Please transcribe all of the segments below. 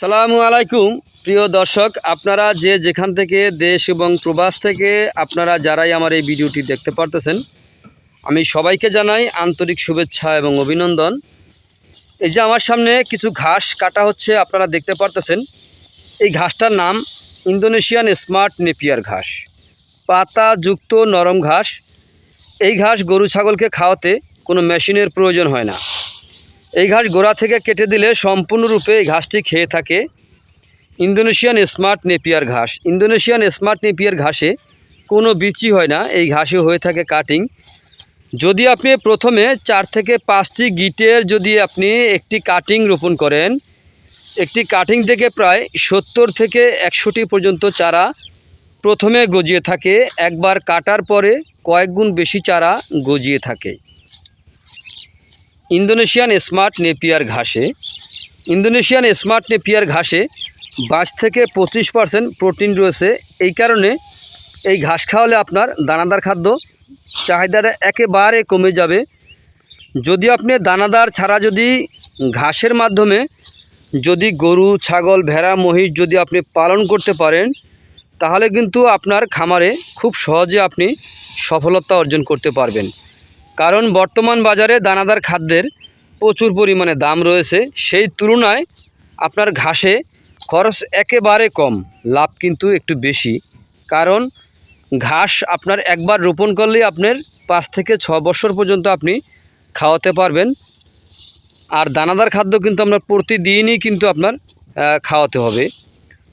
আসসালামু আলাইকুম। প্রিয় দর্শক, আপনারা যে যেখান থেকে দেশ এবং প্রবাস থেকে আপনারা যারাই আমার এই ভিডিওটি দেখতে পারতেছেন, আমি সবাইকে জানাই আন্তরিক শুভেচ্ছা এবং অভিনন্দন। এই যে আমার সামনে কিছু ঘাস কাটা হচ্ছে, আপনারা দেখতে পারতেছেন। এই ঘাসটার নাম ইন্দোনেশিয়ান স্মার্ট নেপিয়ার ঘাস। পাতাযুক্ত নরম ঘাস। এই ঘাস গরু ছাগলকে খাওয়াতে কোনো মেশিনের প্রয়োজন হয় না। এই ঘাস গোড়া থেকে কেটে দিলে সম্পূর্ণরূপে এই ঘাসটি খেয়ে থাকে। ইন্দোনেশিয়ান স্মার্ট নেপিয়ার ঘাস। ইন্দোনেশিয়ান স্মার্ট নেপিয়ার ঘাসে কোনো বিচি হয় না, এই ঘাসে হয়ে থাকে কাটিং। যদি আপনি প্রথমে চার থেকে পাঁচটি গিটের যদি আপনি একটি কাটিং রোপণ করেন, একটি কাটিং থেকে প্রায় সত্তর থেকে একশোটি পর্যন্ত চারা প্রথমে গজিয়ে থাকে। একবার কাটার পরে কয়েক গুণ বেশি চারা গজিয়ে থাকে। ইন্দোনেশিয়ান স্মার্ট নেপিয়ার ঘাসে। ইন্দোনেশিয়ান স্মার্ট নেপিয়ার ঘাসে বাইশ থেকে পঁচিশ পার্সেন্ট প্রোটিন রয়েছে। এই কারণে এই ঘাস খাওয়ালে আপনার দানাদার খাদ্য চাহিদাটা একেবারে কমে যাবে। যদি আপনি দানাদার ছাড়া যদি ঘাসের মাধ্যমে যদি গরু, ছাগল, ভেড়া, মহিষ যদি আপনি পালন করতে পারেন, তাহলে কিন্তু আপনার খামারে খুব সহজে আপনি সফলতা অর্জন করতে পারবেন। কারণ বর্তমান বাজারে দানাদার খাদ্যের প্রচুর পরিমাণে দাম রয়েছে। সেই তুলনায় আপনার ঘাসে খরচ একেবারে কম, লাভ কিন্তু একটু বেশি। কারণ ঘাস আপনার একবার রোপণ করলেই আপনার পাঁচ থেকে ছ বছর পর্যন্ত আপনি খাওয়াতে পারবেন। আর দানাদার খাদ্য কিন্তু আপনার প্রতিদিনই কিন্তু আপনার খাওয়াতে হবে।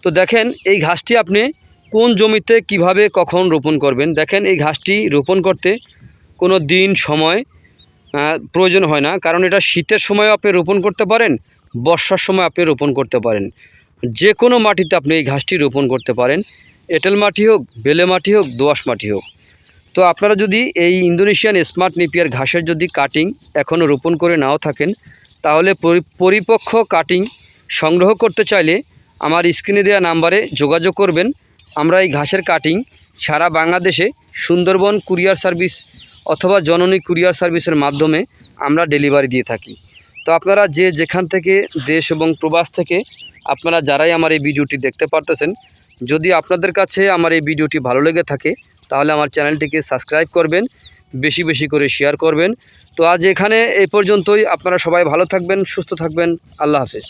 তো দেখেন, এই ঘাসটি আপনি কোন জমিতে কীভাবে কখন রোপণ করবেন? দেখেন, এই ঘাসটি রোপণ করতে কোনো দিন, সময় প্রয়োজন হয় না। কারণ এটা শীতের সময় আপনি রোপণ করতে পারেন, বর্ষার সময় আপনি রোপণ করতে পারেন। যে কোনো মাটিতে আপনি এই ঘাসটি রোপণ করতে পারেন। এঁটেল মাটি হোক, বেলে মাটি হোক, দোআঁশ মাটি হোক। তো আপনারা যদি এই ইন্দোনেশিয়ান স্মার্ট নেপিয়ার ঘাসের যদি কাটিং এখনও রোপণ করে নাও থাকেন, তাহলে পরি- পরিপক্ক কাটিং সংগ্রহ করতে চাইলে আমার স্ক্রিনে দেওয়া নাম্বারে যোগাযোগ করবেন। আমরা এই ঘাসের কাটিং সারা বাংলাদেশে সুন্দরবন কুরিয়ার সার্ভিস অথবা জননী কুরিয়ার সার্ভিসের মাধ্যমে আমরা ডেলিভারি দিয়ে থাকি। তো আপনারা যে যেখান থেকে দেশ এবং প্রবাস থেকে আপনারা যারাই আমার এই ভিডিওটি দেখতে পারতেছেন, যদি আপনাদের কাছে আমার এই ভিডিওটি ভালো লেগে থাকে, তাহলে আমার চ্যানেলটিকে সাবস্ক্রাইব করবেন, বেশি বেশি করে শেয়ার করবেন। তো আজ এখানে এই পর্যন্তই। আপনারা সবাই ভালো থাকবেন, সুস্থ থাকবেন। আল্লাহ হাফেজ।